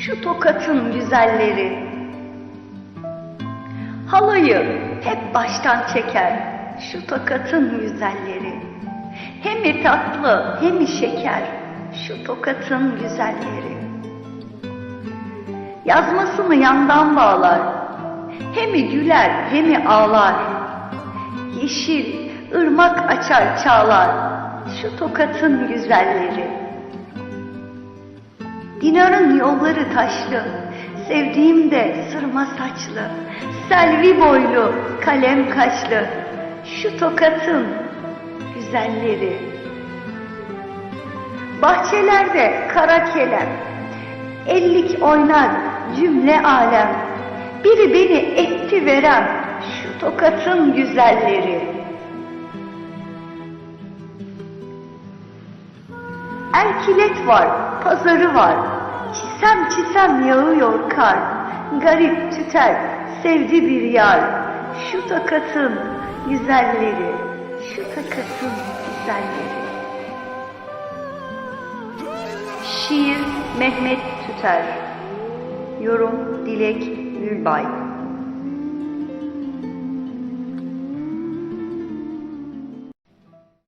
şu tokatın güzelleri. Halayı hep baştan çeker şu tokatın güzelleri. Hem tatlı hem şeker şu tokatın güzelleri. Yazmasını yandan bağlar, hem güler hem ağlar. Yeşil ırmak açar çağlar şu tokatın güzelleri. Dinar'ın yolları taşlı, sevdiğim de sırma saçlı, selvi boylu, kalem kaşlı, şu tokatın güzelleri. Bahçelerde kara kelem, ellik oynar cümle alem, biri beni etti verem, şu tokatın güzelleri. Erkilet var, pazarı var. Çisem çisem yağıyor kar. Garip tüter, sevdi bir yar. Şu takatın güzelleri, şu takatın güzelleri. Şiir Mehmet Tüter Yorum Dilek Gülbay